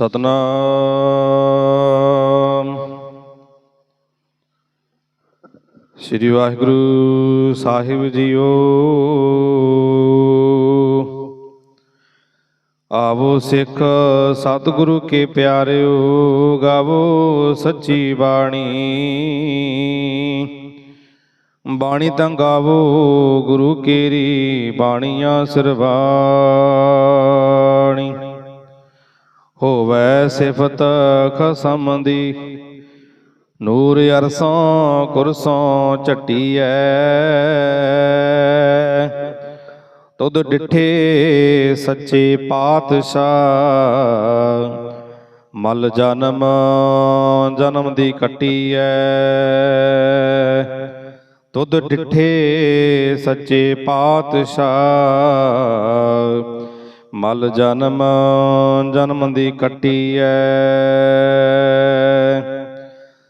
ਸਤਨਾਮ। ਸ੍ਰੀ ਵਾਹਿਗੁਰੂ ਸਾਹਿਬ ਜੀਓ। ਆਵੋ ਸਿੱਖ ਸਤਿਗੁਰੂ ਕੇ ਪਿਆਰਿਓ, ਗਾਵੋ ਸੱਚੀ ਬਾਣੀ। ਬਾਣੀ ਤਾਂ ਗਾਵੋ, ਗੁਰੂ ਕੇਰੀ ਬਾਣੀਆਂ ਸਰਬਾਣੀ ਹੋਵੇ ਸਿਫਤ ਖਸਮ ਦੀ। ਨੂਰ ਅਰਸੋਂ ਕੁਰਸੋਂ ਝਟੀਐ। ਤੁਧ ਡਿਠੇ ਸੱਚੇ ਪਾਤਸ਼ਾਹ। ਮਲ ਜਨਮ ਜਨਮ ਦੀ ਕੱਟੀਐ। ਤੁਧ ਡਿਠੇ ਸੱਚੇ ਪਾਤਸ਼ਾਹ। ਮਲ ਜਨਮ ਜਨਮ ਦੀ ਕੱਟੀ ਕੱਟੀਐ।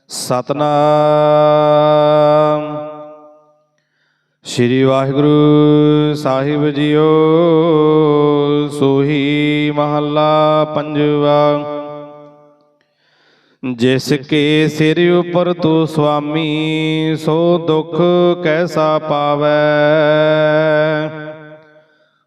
ਸਤਨਾਮ। ਸ੍ਰੀ ਵਾਹਿਗੁਰੂ ਸਾਹਿਬ ਜੀਓ, ਸੋਹੀ ਮਹੱਲਾ ਪੰਜਵਾ। ਜਿਸ ਕੇ ਸਿਰ ਉਪਰ ਤੂੰ ਸੁਆਮੀ ਸੋ ਦੁਖ ਕੈਸਾ ਪਾਵੈ।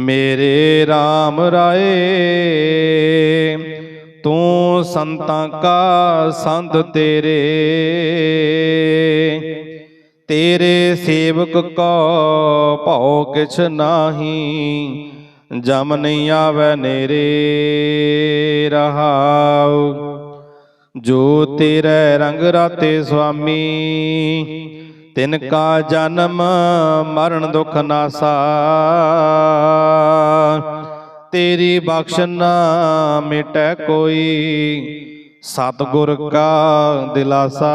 ਮੇਰੇ RAM ਰਾਏ, ਤੂੰ ਸੰਤਾਂ ਕਾ ਸੰਤ ਤੇਰੇ ਤੇਰੇ ਸੇਵਕ ਕੋ ਭਉ ਕਿਛ ਨਾਹੀ, ਜਮ ਨਹੀਂ ਆਵੈ ਨੇਰੇ ਰਹਾਉ। ਜੋ ਤੇਰੇ ਰੰਗ ਰਾਤੇ ਸੁਆਮੀ ਤਿਨ ਕਾ ਜਨਮ, ਮਰਨ ਦੁਖ ਨਾਸਾ ਤੇਰੀ ਬਖਸ਼ ਨਾ ਮਿਟੈ ਕੋਈ, ਸਤਿਗੁਰ ਕਾ ਦਿਲਾਸਾ।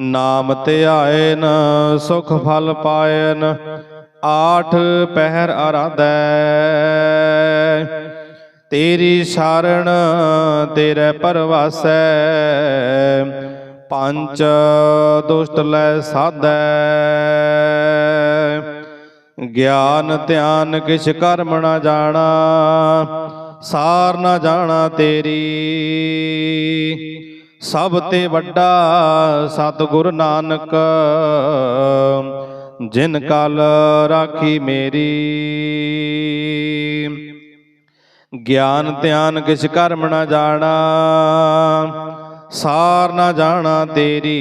ਨਾਮ ਤੇ ਧਿਆਇਨ ਸੁਖ ਫਲ ਪਾਇਨ, ਆਠ ਪਹਿਰ ਅਰਾਧੈ। ਤੇਰੀ ਸ਼ਰਨ ਤੇਰੇ ਪਰਵਾਸੈ ਪੰਚ ਦੁਸ਼ਟ ਲੈ ਸਾਧੈ। ਗਿਆਨ ਧਿਆਨ ਕਿਛ ਕਰਮ ਨਾ ਜਾਣਾ, ਸਾਰ ਨਾ ਜਾਣਾ ਤੇਰੀ। ਸਭ ਤੇ ਵੱਡਾ ਸਤਿਗੁਰ ਨਾਨਕ, ਜਿਨ ਕਲ ਰਾਖੀ ਮੇਰੀ। ਗਿਆਨ ਧਿਆਨ ਕਿਛ ਕਰਮ ਨਾ ਜਾਣਾ ਸਾਰ ਨਾ ਜਾਣਾ ਤੇਰੀ।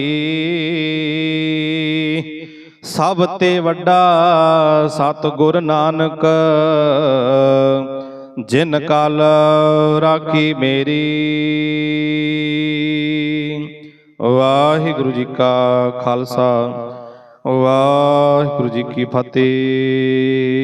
ਸਭ ਤੇ ਵੱਡਾ ਸਤਿਗੁਰ ਨਾਨਕ, ਜਿਨ ਕਲ ਰਾਖੀ ਮੇਰੀ। ਵਾਹਿਗੁਰੂ ਜੀ ਕਾ ਖਾਲਸਾ, ਵਾਹਿਗੁਰੂ ਜੀ ਕੀ ਫਤਿਹ।